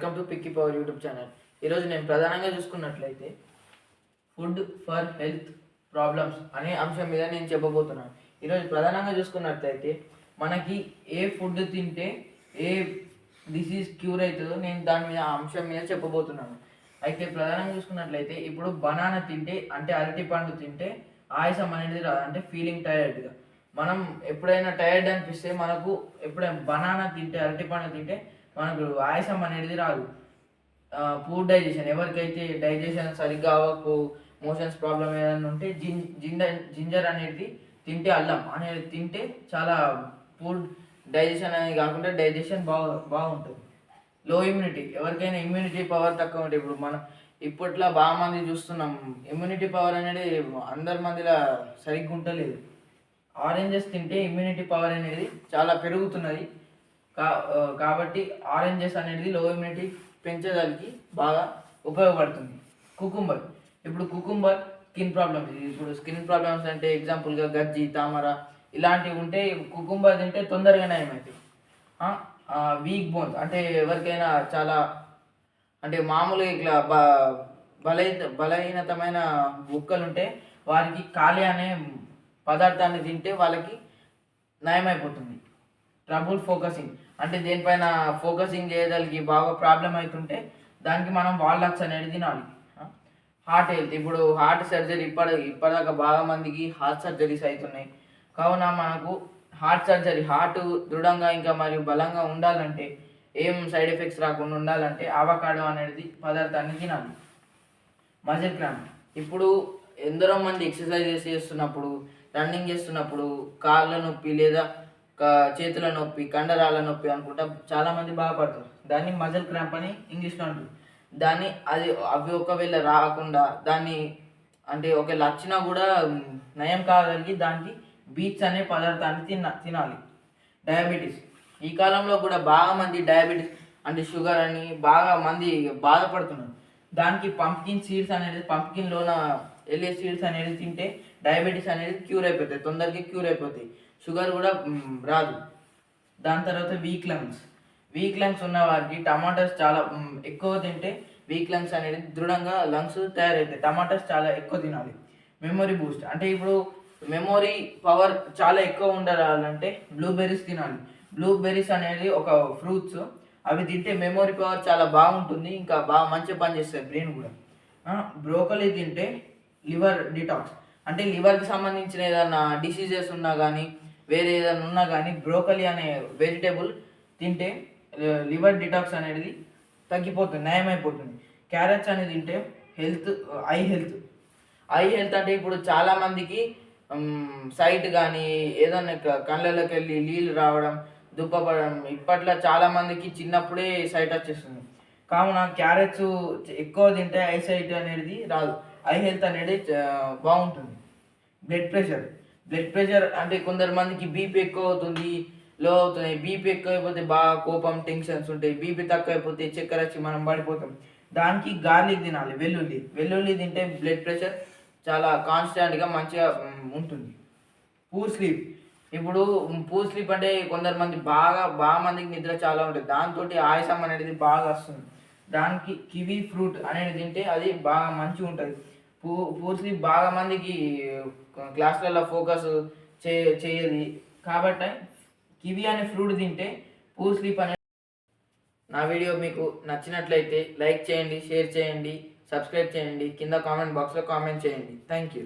Welcome to Pikki power YouTube channel ఈరోజు నేను ప్రధానంగా చూసుకున్నట్లయితే ఫుడ్ ఫర్ హెల్త్ ప్రాబ్లమ్స్ అనే అంశం మీద నేను చెప్పబోతున్నాను. ఈరోజు ప్రధానంగా చూసుకున్నట్లయితే మనకి ఏ ఫుడ్ తింటే ఏ డిసీజ్ క్యూర్ అవుతుందో నేను దాని మీద ఆ అంశం మీద చెప్పబోతున్నాను. అయితే ప్రధానంగా చూసుకున్నట్లయితే ఇప్పుడు బనానా తింటే అంటే అరటి పండు తింటే ఆయాసం అనేది రాదు. అంటే ఫీలింగ్ టైర్డ్గా మనం ఎప్పుడైనా టైర్డ్ అనిపిస్తే మనకు ఎప్పుడైనా బనానా తింటే అరటి పండు తింటే మనకు ఆయాసం అనేది రాదు. Poor digestion. ఎవరికైతే డైజెషన్ సరిగ్గా అవ్వకు మోషన్స్ ప్రాబ్లం ఏదైనా ఉంటే జిన్ జింజర్ జింజర్ అనేది తింటే అల్లం. అనేది తింటే చాలా పూర్ డైజెషన్ అనేది కాకుండా డైజెషన్ బాగా బాగుంటుంది. లో ఇమ్యూనిటీ. ఎవరికైనా ఇమ్యూనిటీ పవర్ తక్కువ ఉంటే ఇప్పుడు మనం ఇప్పట్లో బాగా మంది చూస్తున్నాం. ఇమ్యూనిటీ పవర్ అనేది అందరి మందిలా సరిగ్గా ఉండలేదు. ఆరెంజెస్ తింటే ఇమ్యూనిటీ పవర్ అనేది చాలా పెరుగుతున్నది. కాబట్టి ఆరెంజెస్ అనేది లో ఇమ్యూనిటీ పెంచడానికి బాగా ఉపయోగపడుతుంది. కుకుంబర్ ఇప్పుడు కుకుంబర్ స్కిన్ ప్రాబ్లమ్స్ ఇప్పుడు స్కిన్ ప్రాబ్లమ్స్ అంటే ఎగ్జాంపుల్గా గజ్జి తామర ఇలాంటివి ఉంటే కుకుంబర్ తింటే తొందరగా నయమవుతాయి వీక్ బోన్స్ అంటే ఎవరికైనా చాలా అంటే మామూలుగా ఇట్లా బ బలహీన బలహీనతమైన బుక్కలు ఉంటే వారికి కాలి అనే పదార్థాన్ని తింటే వాళ్ళకి నయమైపోతుంది. ట్రబుల్ ఫోకసింగ్ అంటే దేనిపైన ఫోకసింగ్ చేయగలిగి బాగా ప్రాబ్లం అవుతుంటే దానికి మనం వాల్నట్స్ అనేది తినాలి. హార్ట్ హెల్త్ ఇప్పుడు హార్ట్ సర్జరీ ఇప్పటి ఇప్పటిదాకా బాగా మందికి హార్ట్ సర్జరీస్ అవుతున్నాయి. కావున మనకు హార్ట్ సర్జరీ హార్ట్ దృఢంగా ఇంకా మరియు బలంగా ఉండాలంటే ఏం సైడ్ ఎఫెక్ట్స్ రాకుండా ఉండాలంటే ఆవకాడో అనేది పదార్థాన్ని తినాలి. మజిల్ క్రాంప్ ఇప్పుడు ఎందరో మంది ఎక్సర్సైజెస్ చేస్తున్నప్పుడు రన్నింగ్ చేస్తున్నప్పుడు కాళ్ళ నొప్పి లేదా చేతుల నొప్పి కండరాల నొప్పి అనుకుంటా చాలామంది బాధపడతారు. దాన్ని మజిల్ క్రాంప్ అని ఇంగ్లీష్లో అంటారు. దాన్ని అది అవి ఒకవేళ రాకుండా దాన్ని అంటే ఒకవేళ వచ్చినా కూడా నయం కాగలిగి దానికి బీట్స్ అనే పదార్థాన్ని తిన తినాలి. డయాబెటీస్. ఈ కాలంలో కూడా బాగా మంది డయాబెటీస్ అంటే షుగర్ అని బాగా మంది బాధపడుతున్నారు. దానికి పంప్కిన్ సీడ్స్ అనేది పంప్కిన్లోన వెళ్ళే సీడ్స్ అనేది తింటే డయాబెటీస్ అనేది క్యూర్ అయిపోతాయి తొందరగా క్యూర్ అయిపోతాయి. షుగర్ కూడా రాదు. దాని తర్వాత వీక్ లంగ్స్. వీక్ లంగ్స్ ఉన్న వారికి టమాటాస్ చాలా ఎక్కువ తింటే వీక్ లంగ్స్ అనేది దృఢంగా లంగ్స్ తయారవుతాయి. టమాటాస్ చాలా ఎక్కువ తినాలి. Memory boost. అంటే ఇప్పుడు మెమొరీ పవర్ చాలా ఎక్కువ ఉండాలంటే బ్లూబెర్రీస్ తినాలి. బ్లూబెర్రీస్ అనేది ఒక ఫ్రూట్స్. అవి తింటే మెమొరీ పవర్ చాలా బాగుంటుంది. ఇంకా బాగా మంచి పని చేస్తాయి బ్రెయిన్ కూడా. బ్రోకలీ తింటే లివర్ డిటాక్స్. అంటే లివర్కి సంబంధించిన ఏదైనా డిసీజెస్ ఉన్నా కానీ వేరే ఏదైనా ఉన్నా కానీ బ్రోకలీ అనే వెజిటేబుల్ తింటే లివర్ డిటాక్స్ అనేది తగ్గిపోతుంది నయమైపోతుంది. క్యారెట్స్ అనేది తింటే health eye health eye health అంటే ఇప్పుడు చాలామందికి సైట్ కానీ ఏదైనా కళ్ళలోకి వెళ్ళి నీళ్ళు రావడం దుబ్బపడడం ఇప్పట్లో చాలామందికి చిన్నప్పుడే సైట్ వచ్చేస్తుంది. కావున క్యారెట్స్ ఎక్కువ తింటే ఐ సైట్ అనేది రాదు. ఐ హెల్త్ అనేది బాగుంటుంది. బ్లడ్ ప్రెషర్ బ్లడ్ ప్రెషర్ అంటే కొందరు మందికి బీపీ ఎక్కువ అవుతుంది లో అవుతుంది. బీపీ ఎక్కువ అయిపోతే బాగా కోపం టెన్షన్స్ ఉంటాయి. బీపీ తక్కువ అయిపోతే చక్కెర వచ్చి మనం పడిపోతాం. దానికి గార్లిక్ తినాలి వెల్లుల్లి. వెల్లుల్లి తింటే బ్లడ్ ప్రెషర్ చాలా కాన్స్టాంట్గా మంచిగా ఉంటుంది. పూ స్లీప్ ఇప్పుడు పూ స్లీప్ అంటే కొందరు మంది బాగా బాగా మందికి నిద్ర చాలా ఉంటుంది. దాంతో ఆయాసం అనేది బాగా వస్తుంది. దానికి కివీ ఫ్రూట్ అనేది తింటే అది బాగా మంచిగా ఉంటుంది. పూ పూర్తి బాగా మందికి క్లాస్లలో ఫోకస్ చే చేయది. కాబట్టి కివి అనే ఫ్రూట్ తింటే పూర్ స్లీప్ అనే నా వీడియో మీకు నచ్చినట్లయితే లైక్ చేయండి షేర్ చేయండి సబ్స్క్రైబ్ చేయండి. కింద కామెంట్ బాక్స్లో కామెంట్ చేయండి. Thank you.